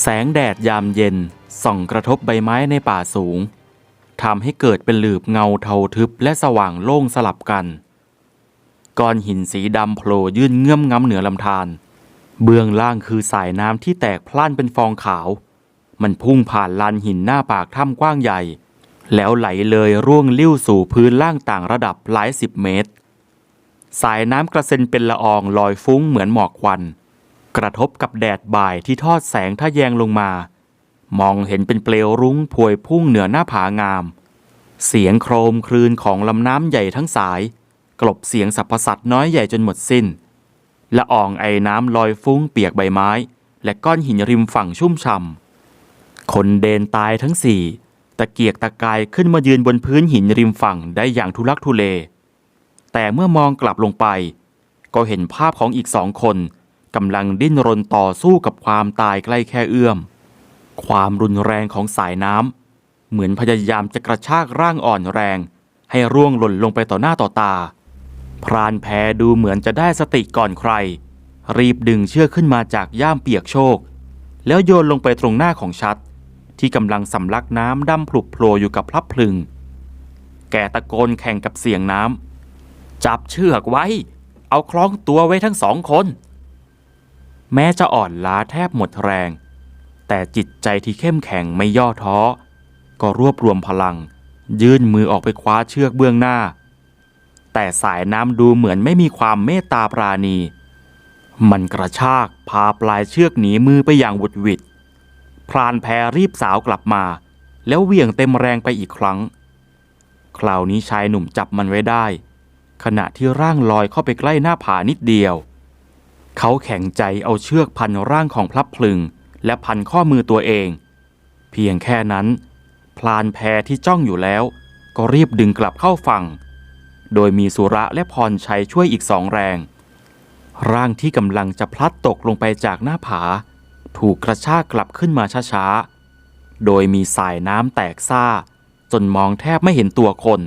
แสงแดดยามเย็นส่องกระทบใบไม้ในป่าสูงทำให้เกิดเป็นหลืบเงาเทาทึบและสว่างโล่งสลับกัน ก้อนหินสีดำโผล่ยื่นเงื่อมง้ำเหนือลำธารเบื้องล่างคือสายน้ำที่แตกพล่านเป็นฟองขาว มันพุ่งผ่านลานหินหน้าปากถ้ำกว้างใหญ่ แล้วไหลเลยร่วงลิ้วสู่พื้นล่างต่างระดับหลายสิบเมตร สายน้ำกระเซ็นเป็นละอองลอยฟุ้งเหมือนหมอกควัน กระทบกับแดดบ่ายที่ทอดแสงทะแยงลงมา มองเห็นเป็นเปลวรุ้งพวยพุ่งเหนือหน้าผางาม เสียงโครมครืนของลำน้ำใหญ่ทั้งสาย กลบเสียงสรรพสัตว์น้อยใหญ่จนหมดสิ้นละอองไอ้น้ำลอยฟุ้งเปียกใบไม้ และก้อนหินริมฝั่งชุ่มช่ำคนเดนตายทั้งสี่ตะเกียกตะกายขึ้นมายืนบนพื้นหินริมฝั่งได้อย่างทุลักทุเล แต่เมื่อมองกลับลงไป ก็เห็นภาพของอีกสองคน กำลังดิ้นรนต่อสู้กับความตายใกล้แค่เอื้อม ความรุนแรงของสายน้ำเหมือนพยายามจะกระชากร่างอ่อนแรง ให้ร่วงหล่นลงไปต่อหน้าต่อตา พรานแพดูเหมือนจะได้สติก่อนใคร รีบดึงเชือกขึ้นมาจากย่ามเปียกโชก แล้วโยนลงไปตรงหน้าของชัด ที่กำลังสำลักน้ำดำพลุกโผล่อยู่กับพลับพลึง แกตะโกนแข่งกับเสียงน้ำจับเชือกไว้ เอาคล้องตัวไว้ทั้งสองคน แม้จะอ่อนล้าแทบหมดแรง แต่จิตใจที่เข้มแข็งไม่ย่อท้อ ก็รวบรวมพลัง ยื่นมือออกไปคว้าเชือกเบื้องหน้า แต่สายน้ำดูเหมือนไม่มีความเมตตาปราณี มันกระชากพาปลายเชือกหนีมือไปอย่างวุดวิดพรานแพรีบสาวกลับมา แล้วเหวี่ยงเต็มแรงไปอีกครั้ง คราวนี้ชายหนุ่มจับมันไว้ได้ ขณะที่ร่างลอยเข้าไปใกล้หน้าผานิดเดียว เขาแข็งใจเอาเชือกพันร่างของพลับพลึง และพันข้อมือตัวเอง เพียงแค่นั้น พลานแพที่จ้องอยู่แล้ว ก็รีบดึงกลับเข้าฝั่ง โดยมีสุระและพรชัยช่วยอีกสองแรง ร่างที่กำลังจะพลัดตกลงไปจากหน้าผา ถูกกระชากกลับขึ้นมาช้าๆ โดยมีสายน้ำแตกซ่า จนมองแทบไม่เห็นตัวคน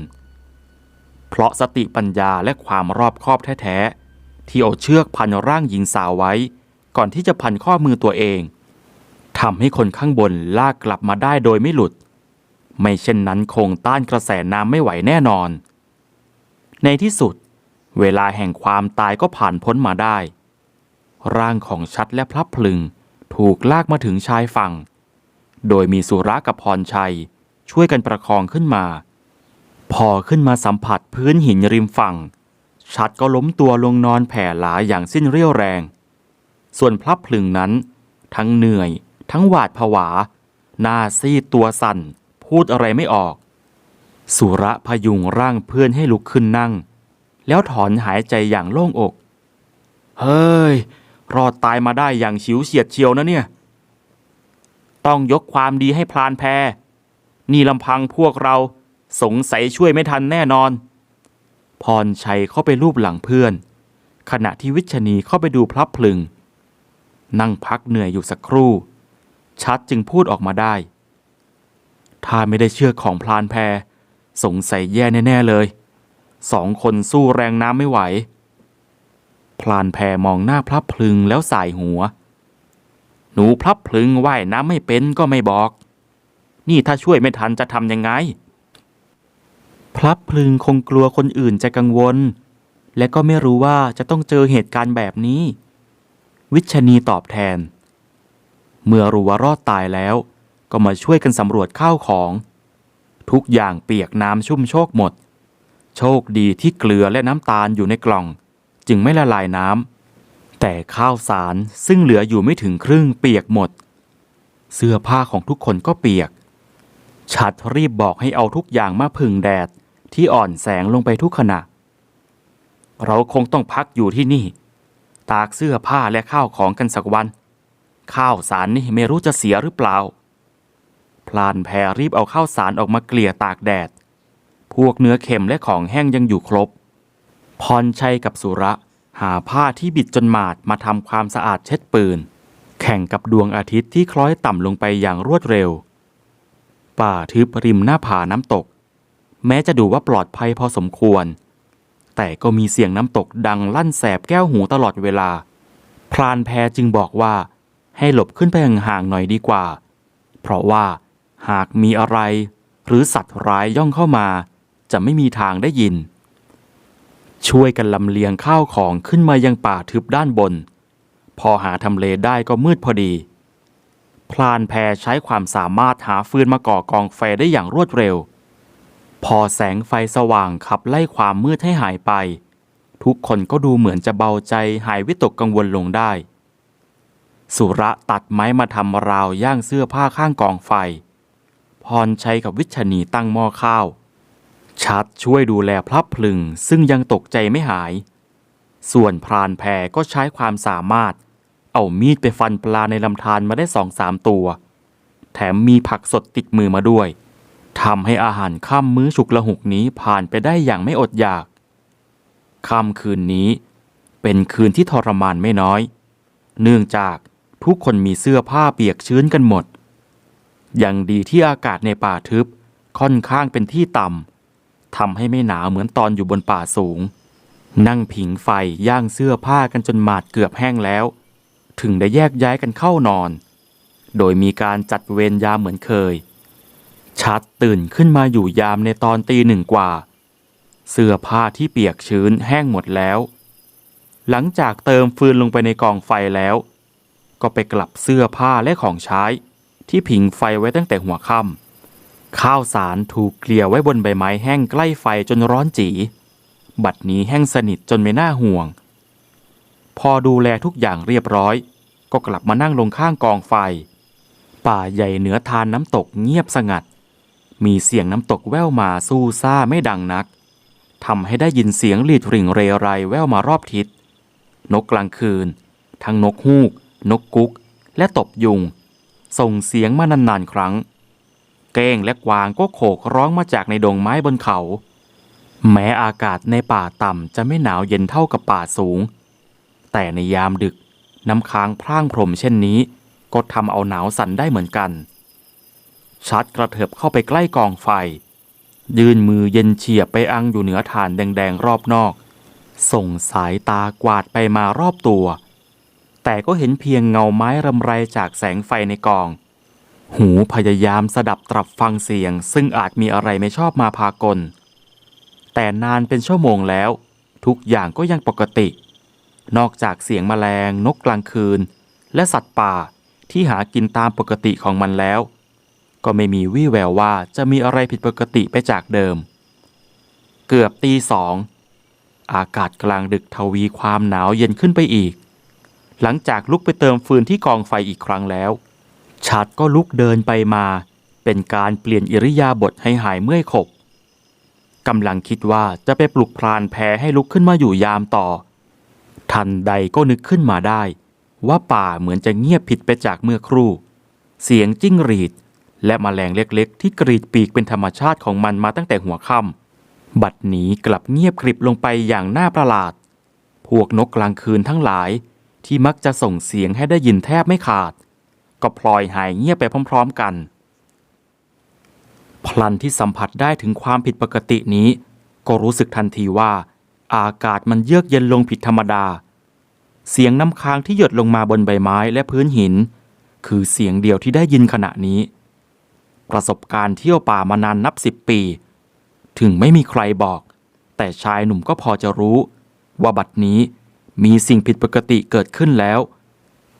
เพราะสติปัญญาและความรอบคอบแท้ๆ ที่เอาเชือกพันร่างหญิงสาวไว้ ก่อนที่จะพันข้อมือตัวเองทำให้คนข้างบนลากกลับมาได้โดยไม่หลุด ไม่เช่นนั้นคงต้านกระแสน้ำไม่ไหวแน่นอน ในที่สุด เวลาแห่งความตายก็ผ่านพ้นมาได้ ร่างของชัดและพลับพลึงถูกลากมาถึงชายฝั่ง โดยมีสุระกับพรชัย ช่วยกันประคองขึ้นมา พอขึ้นมาสัมผัสพื้นหินริมฝั่ง ชัดก็ล้มตัวลงนอนแผ่หลาอย่างสิ้นเรี่ยวแรง ส่วนพลับพลึงนั้น ทั้งเหนื่อย ทั้งหวาดผวา หน้าซีดตัวสั่น พูดอะไรไม่ออก สุระพยุงร่างเพื่อนให้ลุกขึ้นนั่ง แล้วถอนหายใจอย่างโล่งอก เฮ้ย รอดตายมาได้อย่างฉิวเฉียดเชียวนะเนี่ย ต้องยกความดีให้พลานแพนี่ลำพังพวกเราสงสัยช่วยไม่ทันแน่นอน พรชัยเข้าไปรูปหลังเพื่อน ขณะที่วิชนีเข้าไปดูพลับพลึง นั่งพักเหนื่อยอยู่สักครู่ ชัดจึงพูดออกมาได้ ถ้าไม่ได้เชือกของพลานแพสงสัยแย่แน่ ๆ เลย สองคนสู้แรงน้ำไม่ไหว พลานแพมองหน้าพลับพลึงแล้วสายหัว หนูพลับพลึงว่ายน้ำไม่เป็นก็ไม่บอก นี่ถ้าช่วยไม่ทันจะทำยังไง พลับพลึงคงกลัวคนอื่นจะกังวล และก็ไม่รู้ว่าจะต้องเจอเหตุการณ์แบบนี้ วิชนีตอบแทน เมื่อรู้ว่ารอดตายแล้ว ก็มาช่วยกันสำรวจข้าวของ ทุกอย่างเปียกน้ำชุ่มโชกหมด โชคดีที่เกลือและน้ำตาลอยู่ในกล่อง จึงไม่ละลายน้ำแต่ข้าวสารซึ่งเหลืออยู่ไม่ถึงครึ่งเปียกหมด เสื้อผ้าของทุกคนก็เปียก ชัดรีบบอกให้เอาทุกอย่างมาพึ่งแดดที่อ่อนแสงลงไปทุกขณะ เราคงต้องพักอยู่ที่นี่ ตากเสื้อผ้าและข้าวของกันสักวัน ข้าวสารนี่ไม่รู้จะเสียหรือเปล่า พลานแพรรีบเอาข้าวสารออกมาเกลี่ยตากแดด พวกเนื้อเค็มและของแห้งยังอยู่ครบ พรชัยกับสุระหาผ้าที่บิดจนหมาดมาทำความสะอาดเช็ดปืน แข่งกับดวงอาทิตย์ที่คล้อยต่ำลงไปอย่างรวดเร็ว ป่าทึบริมหน้าผาน้ำตก แม้จะดูว่าปลอดภัยพอสมควร แต่ก็มีเสียงน้ำตกดังลั่นแสบแก้วหูตลอดเวลา พรานแพจึงบอกว่า ให้หลบขึ้นไปห่างๆหน่อยดีกว่า เพราะว่าหากมีอะไร หรือสัตว์ร้ายย่องเข้ามา จะไม่มีทางได้ยิน ช่วยกันลำเลียงข้าวของขึ้นมายังป่าทึบด้านบน พอหาทำเลได้ก็มืดพอดี พลานแพรใช้ความสามารถหาฟืนมาก่อกองไฟได้อย่างรวดเร็ว พอแสงไฟสว่างขับไล่ความมืดให้หายไป ทุกคนก็ดูเหมือนจะเบาใจหายวิตกกังวลลงได้ สุระตัดไม้มาทำราวย่างเสื้อผ้าข้างกองไฟ พรชัยกับวิชนีตั้งหม้อข้าว ชัดช่วยดูแลพลับพลึงซึ่งยังตกใจไม่หาย ส่วนพรานแพรก็ใช้ความสามารถ เอามีดไปฟันปลาในลำธารมาได้สองสามตัว แถมมีผักสดติดมือมาด้วยทำให้อาหารค่ำมื้อฉุกละหุกนี้ผ่านไปได้อย่างไม่อดอยากค่ำคืนนี้เป็นคืนที่ทรมานไม่น้อย เนื่องจากทุกคนมีเสื้อผ้าเปียกชื้นกันหมด ยังดีที่อากาศในป่าทึบค่อนข้างเป็นที่ต่ำทำให้ไม่หนาวเหมือนตอนอยู่บนป่าสูง นั่งผิงไฟย่างเสื้อผ้ากันจนหมาดเกือบแห้งแล้ว ถึงได้แยกย้ายกันเข้านอน โดยมีการจัดเวรยามเหมือนเคย ชัดตื่นขึ้นมาอยู่ยามในตอนตีหนึ่งกว่า เสื้อผ้าที่เปียกชื้นแห้งหมดแล้ว หลังจากเติมฟืนลงไปในกองไฟแล้ว ก็ไปกลับเสื้อผ้าและของใช้ ที่ผิงไฟไว้ตั้งแต่หัวค่ำข้าวสารถูกเกลี่ยไว้บนใบไม้แห้งใกล้ไฟจนร้อนจีบัดนี้แห้งสนิทจนไม่น่าห่วง พอดูแลทุกอย่างเรียบร้อย ก็กลับมานั่งลงข้างกองไฟ ป่าใหญ่เหนือทานน้ำตกเงียบสงัด มีเสียงน้ำตกแว่วมาสู้ซ่าไม่ดังนักทำให้ได้ยินเสียงหลีดริ่งเรไรแว่วมารอบทิศ นกกลางคืน ทั้งนกฮูก นกกุ๊ก และตบยุง ส่งเสียงมานานๆครั้ง เก้งและกวางก็โขกร้องมาจากในดงไม้บนเขา แม้อากาศในป่าต่ำจะไม่หนาวเย็นเท่ากับป่าสูง แต่ในยามดึกน้ำค้างพร่างพรมเช่นนี้ ก็ทำเอาหนาวสั่นได้เหมือนกันชัดกระเถิบเข้าไปใกล้กองไฟ ยืนมือเย็นเฉียบไปอังอยู่เหนือฐานแดงๆรอบนอก ส่งสายตากวาดไปมารอบตัว แต่ก็เห็นเพียงเงาไม้รำไรจากแสงไฟในกอง หูพยายามสดับตรับฟังเสียง ซึ่งอาจมีอะไรไม่ชอบมาพากล แต่นานเป็นชั่วโมงแล้ว ทุกอย่างก็ยังปกติ นอกจากเสียงแมลงนกกลางคืน และสัตว์ป่าที่หากินตามปกติของมันแล้ว ก็ไม่มีวี่แววว่าจะมีอะไรผิดปกติไปจากเดิม เกือบตีสอง อากาศกลางดึกทวีความหนาวเย็นขึ้นไปอีก หลังจากลุกไปเติมฟืนที่กองไฟอีกครั้งแล้วชัดก็ลุกเดินไปมา เป็นการเปลี่ยนอิริยาบถให้หายเมื่อยขบกำลังคิดว่าจะไปปลุกพรานแพ้ให้ลุกขึ้นมาอยู่ยามต่อ ทันใดก็นึกขึ้นมาได้ ว่าป่าเหมือนจะเงียบผิดไปจากเมื่อครู่ เสียงจิ้งหรีด และมแมลงเล็กๆ ที่กรีดปีกเป็นธรรมชาติของมันมาตั้งแต่หัวค่ำบัดนี้กลับเงียบกริบลงไปอย่างน่าประหลาด พวกนกกลางคืนทั้งหลาย ที่มักจะส่งเสียงให้ได้ยินแทบไม่ขาด ก็พลอยหายเงียบไปพร้อม ๆกัน พลันที่สัมผัสได้ถึงความผิดปกตินี้ ก็รู้สึกทันทีว่า อากาศมันเยือกเย็นลงผิดธรรมดา เสียงน้ำค้างที่หยดลงมาบนใบไม้และพื้นหิน คือเสียงเดียวที่ได้ยินขณะนี้ ประสบการณ์เที่ยวป่ามานานนับสิบปี ถึงไม่มีใครบอก แต่ชายหนุ่มก็พอจะรู้ ว่าบัดนี้มีสิ่งผิดปกติเกิดขึ้นแล้ว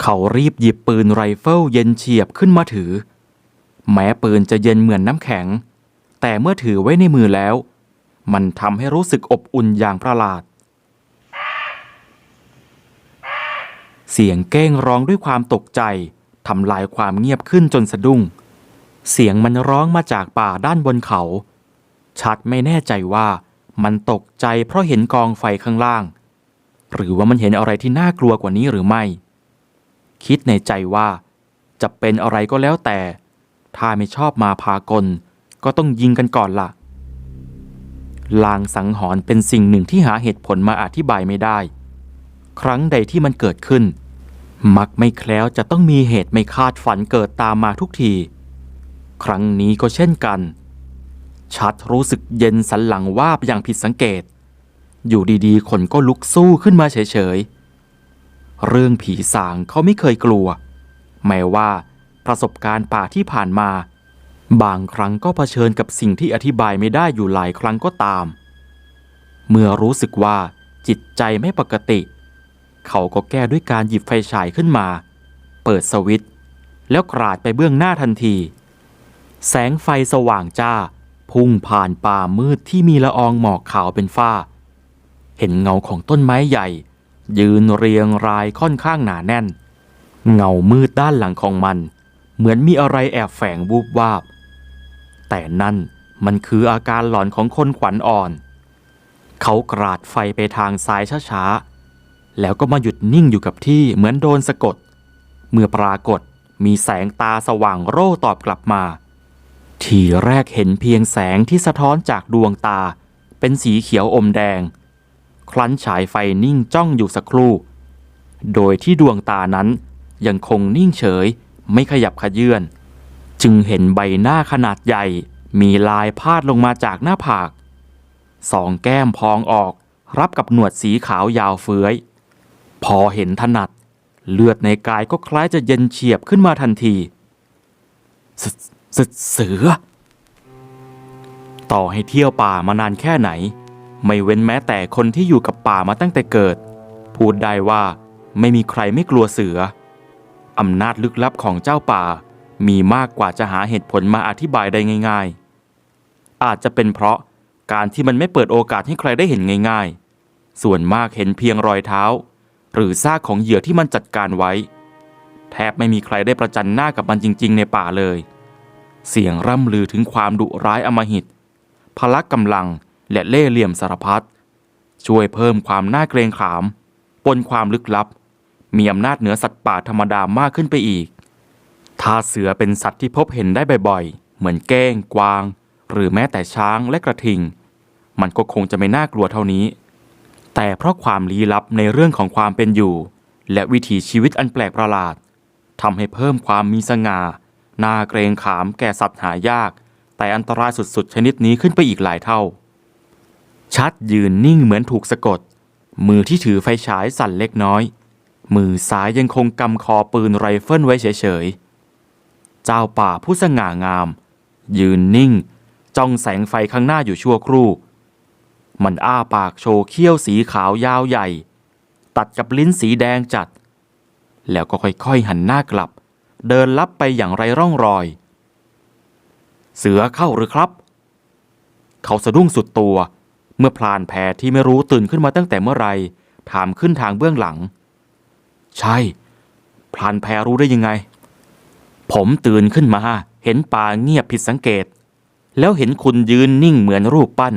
เขารีบหยิบปืนไรเฟิลเย็นเฉียบขึ้นมาถือ แม้ปืนจะเย็นเหมือนน้ำแข็ง แต่เมื่อถือไว้ในมือแล้ว มันทำให้รู้สึกอบอุ่นอย่างประหลาด เสียงเก้งร้องด้วยความตกใจทำลายความเงียบขึ้นจนสะดุ้ง เสียงมันร้องมาจากป่าด้านบนเขา ชัดไม่แน่ใจว่ามันตกใจเพราะเห็นกองไฟข้างล่าง หรือว่ามันเห็นอะไรที่น่ากลัวกว่านี้หรือไม่ คิดในใจว่า จะเป็นอะไรก็แล้วแต่ ถ้าไม่ชอบมาพากล ก็ต้องยิงกันก่อนละ่ะ ลางสังหรณ์เป็นสิ่งหนึ่งที่หาเหตุผลมาอธิบายไม่ได้ ครั้งใดที่มันเกิดขึ้น มักไม่แคล้วจะต้องมีเหตุไม่คาดฝันเกิดตามมาทุกที ครั้งนี้ก็เช่นกัน ชัดรู้สึกเย็นสันหลังวาบอย่างผิดสังเกต อยู่ดีๆ คนก็ลุกสู้ขึ้นมาเฉยๆ เรื่องผีสางเขาไม่เคยกลัว แม้ว่าประสบการณ์ป่าที่ผ่านมา บางครั้งก็เผชิญกับสิ่งที่อธิบายไม่ได้อยู่หลายครั้งก็ตาม เมื่อรู้สึกว่าจิตใจไม่ปกติ เขาก็แก้ด้วยการหยิบไฟฉายขึ้นมา เปิดสวิตช์แล้วกราดไปเบื้องหน้าทันที แสงไฟสว่างจ้า พุ่งผ่านป่ามืดที่มีละอองหมอกขาวเป็นฝ้า เห็นเงาของต้นไม้ใหญ่ ยืนเรียงรายค่อนข้างหนาแน่น เงามืดด้านหลังของมัน เหมือนมีอะไรแอบแฝงวูบวาบ แต่นั่นมันคืออาการหลอนของคนขวัญอ่อน เขากราดไฟไปทางซ้ายช้าๆ แล้วก็มาหยุดนิ่งอยู่กับที่เหมือนโดนสะกด เมื่อปรากฏมีแสงตาสว่างโร่ตอบกลับมา ทีแรกเห็นเพียงแสงที่สะท้อนจากดวงตา เป็นสีเขียวอมแดง คลั้นฉายไฟนิ่งจ้องอยู่สักครู่ โดยที่ดวงตานั้นยังคงนิ่งเฉยไม่ขยับขยื่น จึงเห็นใบหน้าขนาดใหญ่ มีลายพาดลงมาจากหน้าผากสองแก้มพองออก รับกับหนวดสีขาวยาวเฟื้อย พอเห็นถนัด เลือดในกายก็คล้ายจะเย็นเฉียบขึ้นมาทันทีสสเสือ ต่อให้เที่ยวป่ามานานแค่ไหน ไม่เว้นแม้แต่คนที่อยู่กับป่ามาตั้งแต่เกิด พูดได้ว่าไม่มีใครไม่กลัวเสืออำนาจลึกลับของเจ้าป่า มีมากกว่าจะหาเหตุผลมาอธิบายได้ง่าย ๆ อาจจะเป็นเพราะการที่มันไม่เปิดโอกาสให้ใครได้เห็นง่าย ๆ ส่วนมากเห็นเพียงรอยเท้า หรือซากของเหยื่อที่มันจัดการไว้ แทบไม่มีใครได้ประจันหน้ากับมันจริง ๆ ในป่าเลย เสียงร่ำลือถึงความดุร้ายอมหิต พละกำลังและเล่ห์เหลี่ยมสารพัดช่วยเพิ่มความน่าเกรงขาม ปนความลึกลับ มีอำนาจเหนือสัตว์ป่าธรรมดามากขึ้นไปอีก ถ้าเสือเป็นสัตว์ที่พบเห็นได้บ่อยๆ เหมือนเก้งกวาง หรือแม้แต่ช้างและกระทิง มันก็คงจะไม่น่ากลัวเท่านี้ แต่เพราะความลี้ลับในเรื่องของความเป็นอยู่ และวิถีชีวิตอันแปลกประหลาดทำให้เพิ่มความมีสง่าน่าเกรงขามแก่สัตว์หายาก แต่อันตรายสุดๆ ชนิดนี้ขึ้นไปอีกหลายเท่า ชัดยืนนิ่งเหมือนถูกสะกด มือที่ถือไฟฉายสั่นเล็กน้อย มือซ้ายยังคงกำคอปืนไรเฟิลไว้เฉยๆ เจ้าป่าผู้สง่างาม ยืนนิ่ง จ้องแสงไฟข้างหน้าอยู่ชั่วครู่ มันอ้าปากโชว์เขี้ยวสีขาวยาวใหญ่ ตัดกับลิ้นสีแดงจัด แล้วก็ค่อยๆหันหน้ากลับ เดินลับไปอย่างไรร่องรอย เสือเข้าหรือครับ เขาสะดุ้งสุดตัว เมื่อพลานแพที่ไม่รู้ตื่นขึ้นมาตั้งแต่เมื่อไรถามขึ้นทางเบื้องหลัง ใช่ พลานแพรู้ได้ยังไง ผมตื่นขึ้นมา เห็นป่าเงียบผิดสังเกต แล้วเห็นคุณยืนนิ่งเหมือนรูปปั้น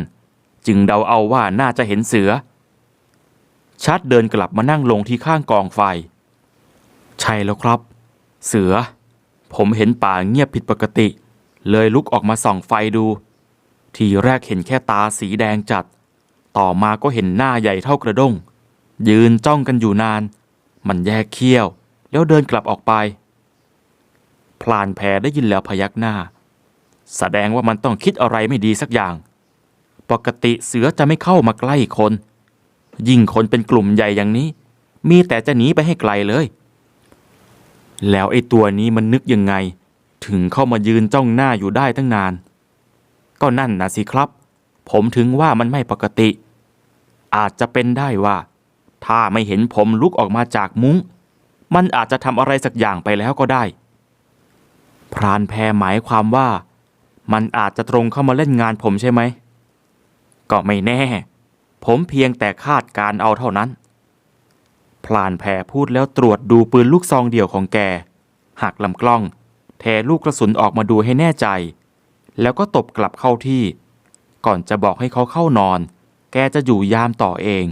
จึงเดาเอาว่าน่าจะเห็นเสือ ชัดเดินกลับมานั่งลงที่ข้างกองไฟ ใช่แล้วครับ เสือ ผมเห็นป่าเงียบผิดปกติ เลยลุกออกมาส่องไฟดู ทีแรกเห็นแค่ตาสีแดงจัด ต่อมาก็เห็นหน้าใหญ่เท่ากระด้งยืนจ้องกันอยู่นาน มันแยกเขี้ยว แล้วเดินกลับออกไป พลานแพได้ยินแล้วพยักหน้า แสดงว่ามันต้องคิดอะไรไม่ดีสักอย่าง ปกติเสือจะไม่เข้ามาใกล้คน ยิ่งคนเป็นกลุ่มใหญ่อย่างนี้ มีแต่จะหนีไปให้ไกลเลย แล้วไอ้ตัวนี้มันนึกยังไง ถึงเข้ามายืนจ้องหน้าอยู่ได้ตั้งนาน ก็นั่นนะสิครับ ผมถึงว่ามันไม่ปกติ อาจจะเป็นได้ว่า ถ้าไม่เห็นผมลุกออกมาจากมุง้ง มันอาจจะทำอะไรสักอย่างไปแล้วก็ได้ พรานแพรหมายความว่า มันอาจจะตรงเข้ามาเล่นงานผมใช่ไหม ก็ไม่แน่ ผมเพียงแต่คาดการเอาเท่านั้นพลานแพรพูดแล้วตรวจดูปืนลูกซองเดี่ยวของแก หักลำกล้อง แทลูกกระสุนออกมาดูให้แน่ใจ แล้วก็ตบกลับเข้าที่ ก่อนจะบอกให้เขาเข้านอน แกจะอยู่ยามต่อเอง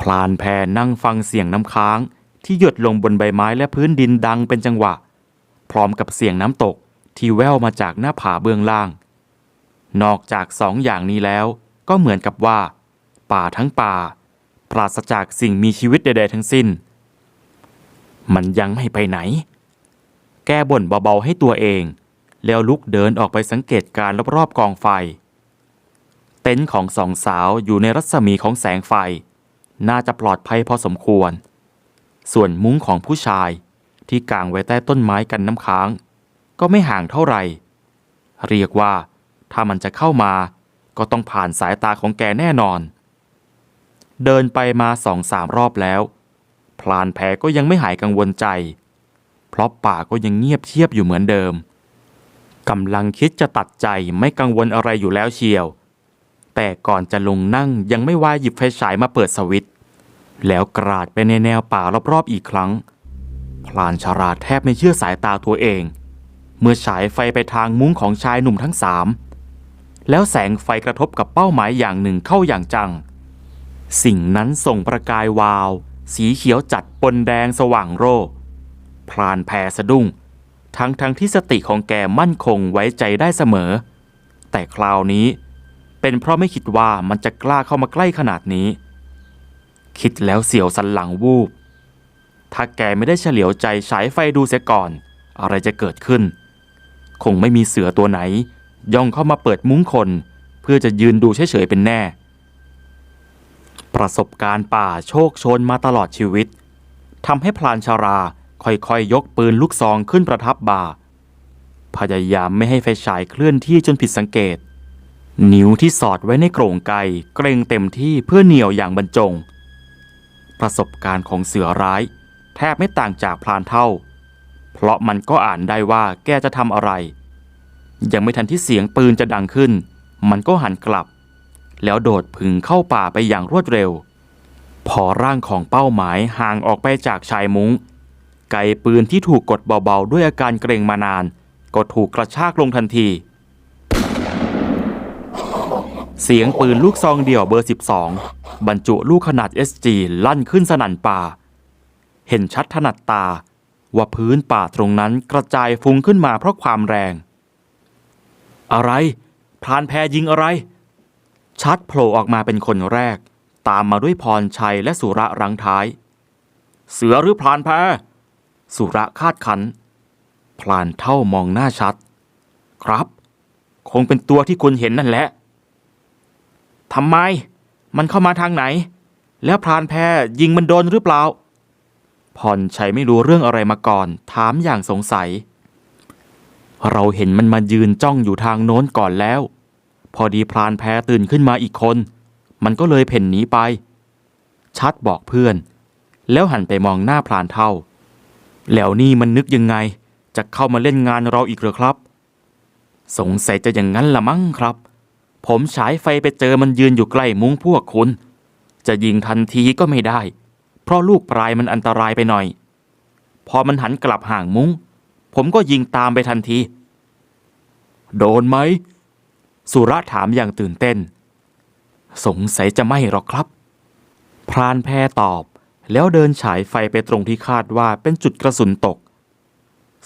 พลานแพรนั่งฟังเสียงน้ำค้างที่หยดลงบนใบไม้และพื้นดินดังเป็นจังหวะ พร้อมกับเสียงน้ำตกที่แว่วมาจากหน้าผาเบื้องล่าง นอกจากสองอย่างนี้แล้ว ก็เหมือนกับว่า ป่าทั้งป่า ปราศจากสิ่งมีชีวิตใดๆทั้งสิ้น มันยังไม่ไปไหน แก้บ่นเบาๆให้ตัวเอง แล้วลุกเดินออกไปสังเกตการรอบๆกองไฟ เต็นท์ของสองสาวอยู่ในรัศมีของแสงไฟ น่าจะปลอดภัยพอสมควร ส่วนมุ้งของผู้ชาย ที่กางไว้ใต้ต้นไม้กันน้ำค้าง ก็ไม่ห่างเท่าไหร่ เรียกว่า ถ้ามันจะเข้ามา ก็ต้องผ่านสายตาของแกแน่นอน เดินไปมาสองสามรอบแล้ว พลานแพ้ก็ยังไม่หายกังวลใจ เพราะป่าก็ยังเงียบเชียบอยู่เหมือนเดิมกำลังคิดจะตัดใจไม่กังวลอะไรอยู่แล้วเชียว แต่ก่อนจะลงนั่งยังไม่วายหยิบไฟฉายมาเปิดสวิตช์แล้วกราดไปในแนวป่ารอบๆอีกครั้ง พลานชาราแทบไม่เชื่อสายตาตัวเอง เมื่อฉายไฟไปทางมุ้งของชายหนุ่มทั้งสามแล้วแสงไฟกระทบกับเป้าหมายอย่างหนึ่งเข้าอย่างจัง สิ่งนั้นส่งประกายวาว สีเขียวจัดปนแดงสว่างโร่พลานแพสะดุ้ง ทั้งทั้งที่สติของแกมั่นคงไว้ใจได้เสมอ แต่คราวนี้เป็นเพราะไม่คิดว่ามันจะกล้าเข้ามาใกล้ขนาดนี้ คิดแล้วเสียวสันหลังวูบ ถ้าแกไม่ได้เฉลียวใจฉายไฟดูเสียก่อน อะไรจะเกิดขึ้น คงไม่มีเสือตัวไหน ย่องเข้ามาเปิดมุ้งคน เพื่อจะยืนดูเฉยๆเป็นแน่ ประสบการณ์ป่าโชคชนมาตลอดชีวิตทำให้พลานชารา ค่อยๆยกปืนลูกซองขึ้นประทับบ่า พยายามไม่ให้ไฟฉายเคลื่อนที่จนผิดสังเกต นิ้วที่สอดไว้ในโกรงไกเกรงเต็มที่เพื่อเหนี่ยวอย่างบรรจง ประสบการณ์ของเสือร้าย แทบไม่ต่างจากพลานเท่า เพราะมันก็อ่านได้ว่าแกจะทำอะไร ยังไม่ทันที่เสียงปืนจะดังขึ้น มันก็หันกลับ แล้วโดดผึ่งเข้าป่าไปอย่างรวดเร็ว พอร่างของเป้าหมายห่างออกไปจากชายมุง้ง ไกปืนที่ถูกกดเบาๆ ด้วยอาการเกรงมานาน ก็ถูกกระชากลงทันที เสียงปืนลูกซองเดี่ยวเบอร์ 12 บรรจุลูกขนาด SG ลั่นขึ้นสนั่นป่า เห็นชัดถนัดตา ว่าพื้นป่าตรงนั้นกระจายฟุ้งขึ้นมาเพราะความแรง อะไรพรานแพยิงอะไร ชัดโผล่ออกมาเป็นคนแรก ตามมาด้วยพรชัยและสุระรังท้าย เสือหรือพรานแพสุระคาดขัน พลานเท่ามองหน้าชัด ครับ คงเป็นตัวที่คุณเห็นนั่นแหละทำไม มันเข้ามาทางไหน แล้วพรานแพยิงมันโดนหรือเปล่า พรชัยไม่รู้เรื่องอะไรมาก่อน ถามอย่างสงสัย เราเห็นมันมายืนจ้องอยู่ทางโน้นก่อนแล้ว พอดีพรานแพ้ตื่นขึ้นมาอีกคน มันก็เลยเพ่นหนีไป ชัดบอกเพื่อน แล้วหันไปมองหน้าพรานเท่า แล้วนี่มันนึกยังไง จะเข้ามาเล่นงานเราอีกหรือครับ สงสัยจะอย่างนั้นละมั้งครับ ผมฉายไฟไปเจอมันยืนอยู่ใกล้มุ้งพวกคุณ จะยิงทันทีก็ไม่ได้ เพราะลูกปลายมันอันตรายไปหน่อย พอมันหันกลับห่างมุ้ง ผมก็ยิงตามไปทันที โดนไหม สุระถามอย่างตื่นเต้น สงสัยจะไม่หรอกครับ พรานแพตอบ แล้วเดินฉายไฟไปตรงที่คาดว่าเป็นจุดกระสุนตก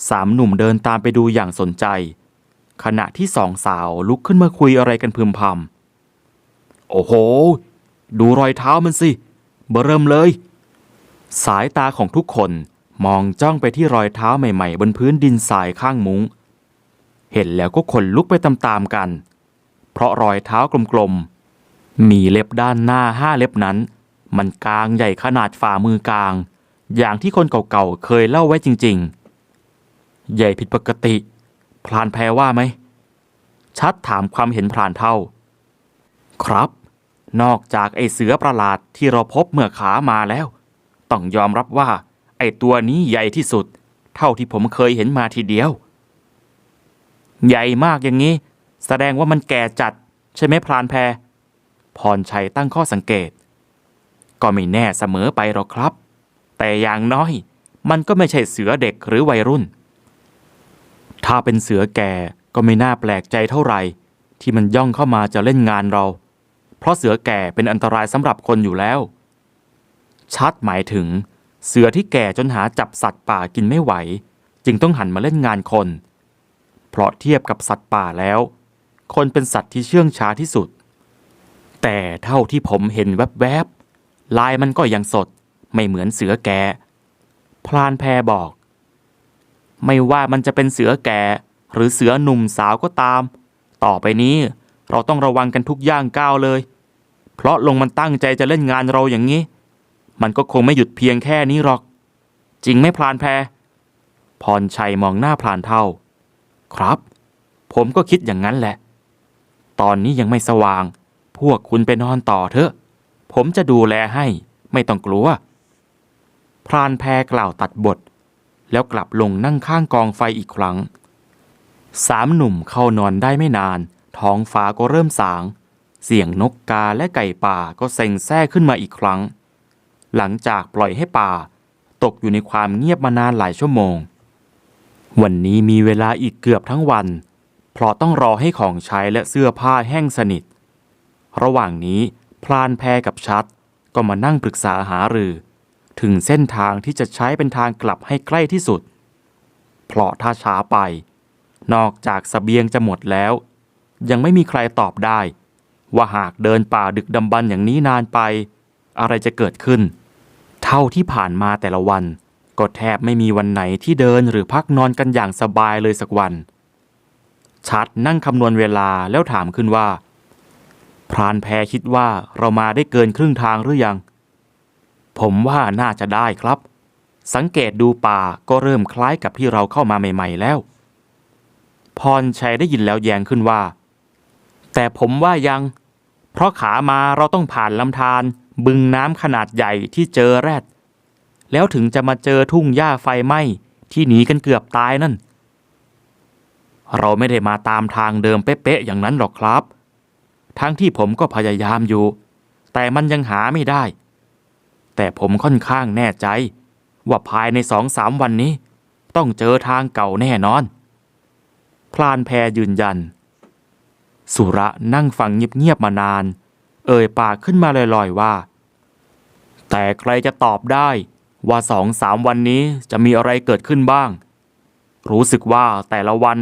สามหนุ่มเดินตามไปดูอย่างสนใจ ขณะที่สองสาวลุกขึ้นมาคุยอะไรกันพึมพำโอ้โห ดูรอยเท้ามันสิเบอเริ่มเลย สายตาของทุกคนมองจ้องไปที่รอยเท้าใหม่ๆ บนพื้นดินทรายข้างมุง้ง เห็นแล้วก็ขนลุกไปตามๆกัน เพราะรอยเท้ากลมๆ มีเล็บด้านหน้าห้าเล็บนั้น มันกลางใหญ่ขนาดฝ่ามือกลาง อย่างที่คนเก่าๆ เคยเล่าไว้จริงๆ ใหญ่ผิดปกติพลานแพรว่าไหม ชัดถามความเห็นพลานเท่า ครับ นอกจากไอเสือประหลาดที่เราพบเมื่อขามาแล้ว ต้องยอมรับว่า ไอตัวนี้ใหญ่ที่สุด เท่าที่ผมเคยเห็นมาทีเดียว ใหญ่มากอย่างนี้ แสดงว่ามันแก่จัด ใช่ไหมพลานแพรพรชัยตั้งข้อสังเกต ก็ไม่แน่เสมอไปหรอกครับ แต่อย่างน้อย มันก็ไม่ใช่เสือเด็กหรือวัยรุ่น ถ้าเป็นเสือแก่ก็ไม่น่าแปลกใจเท่าไหร่ ที่มันย่องเข้ามาจะเล่นงานเรา เพราะเสือแก่เป็นอันตรายสำหรับคนอยู่แล้ว ชัดหมายถึง เสือที่แก่จนหาจับสัตว์ป่ากินไม่ไหว จึงต้องหันมาเล่นงานคน เพราะเทียบกับสัตว์ป่าแล้ว คนเป็นสัตว์ที่เชื่องช้าที่สุด แต่เท่าที่ผมเห็นแวบๆลายมันก็ยังสดไม่เหมือนเสือแก่พลานแพรบอก ไม่ว่ามันจะเป็นเสือแก่หรือเสือหนุ่มสาวก็ตาม ต่อไปนี้เราต้องระวังกันทุกย่างก้าวเลย เพราะลงมันตั้งใจจะเล่นงานเราอย่างนี้ มันก็คงไม่หยุดเพียงแค่นี้หรอก จริงไหมพลานแพรพรชัยมองหน้าพรานเท่า ครับ ผมก็คิดอย่างนั้นแหละ ตอนนี้ยังไม่สว่าง พวกคุณไปนอนต่อเถอะ ผมจะดูแลให้ไม่ต้องกลัว พรานแพรกล่าวตัดบท แล้วกลับลงนั่งข้างกองไฟอีกครั้ง สามหนุ่มเข้านอนได้ไม่นาน ท้องฟ้าก็เริ่มสาง เสียงนกกาและไก่ป่าก็เซ็งแซ่ขึ้นมาอีกครั้ง หลังจากปล่อยให้ป่า ตกอยู่ในความเงียบมานานหลายชั่วโมง วันนี้มีเวลาอีกเกือบทั้งวัน เพราะต้องรอให้ของใช้และเสื้อผ้าแห้งสนิท ระหว่างนี้พลานแพรกับชัดก็มานั่งปรึกษาหารือ ถึงเส้นทางที่จะใช้เป็นทางกลับให้ใกล้ที่สุด เพราะถ้าช้าไป นอกจากสเสบียงจะหมดแล้ว ยังไม่มีใครตอบได้ ว่าหากเดินป่าดึกดำบรรพ์อย่างนี้นานไป อะไรจะเกิดขึ้น เท่าที่ผ่านมาแต่ละวัน ก็แทบไม่มีวันไหนที่เดินหรือพักนอนกันอย่างสบายเลยสักวัน ชัดนั่งคำนวณเวลาแล้วถามขึ้นว่า พรานแพคิดว่าเรามาได้เกินครึ่งทางหรือยัง ผมว่าน่าจะได้ครับ สังเกตดูป่าก็เริ่มคล้ายกับที่เราเข้ามาใหม่ ๆ แล้ว พรชัยได้ยินแล้วแย้งขึ้นว่า แต่ผมว่ายัง เพราะขามาเราต้องผ่านลำธาร บึงน้ำขนาดใหญ่ที่เจอแรด แล้วถึงจะมาเจอทุ่งหญ้าไฟไหม้ที่หนีกันเกือบตายนั่น เราไม่ได้มาตามทางเดิมเป๊ะๆอย่างนั้นหรอกครับ ทั้งที่ผมก็พยายามอยู่ แต่มันยังหาไม่ได้ แต่ผมค่อนข้างแน่ใจ ว่าภายในสองสามวันนี้ ต้องเจอทางเก่าแน่นอน พลานแพรยืนยัน สุระนั่งฟังเงียบๆมานาน เอ่ยปากขึ้นมาลอยๆว่า แต่ใครจะตอบได้ว่าสองสามวันนี้จะมีอะไรเกิดขึ้นบ้าง รู้สึกว่าแต่ละวัน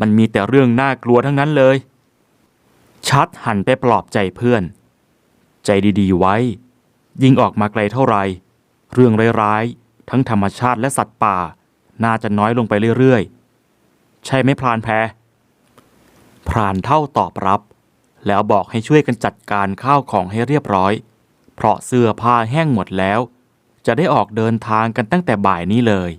มันมีแต่เรื่องน่ากลัวทั้งนั้นเลย ชัดหันไปปลอบใจเพื่อน ใจดีๆไว้ ยิ่งออกมาไกลเท่าไหรเรื่องร้ายๆ ทั้งธรรมชาติและสัตว์ป่า น่าจะน้อยลงไปเรื่อยๆ ใช่ไหมพรานแพรพรานเท่าตอบรับ แล้วบอกให้ช่วยกันจัดการข้าวของให้เรียบร้อย เพราะเสื้อผ้าแห้งหมดแล้ว จะได้ออกเดินทางกันตั้งแต่บ่ายนี้เลย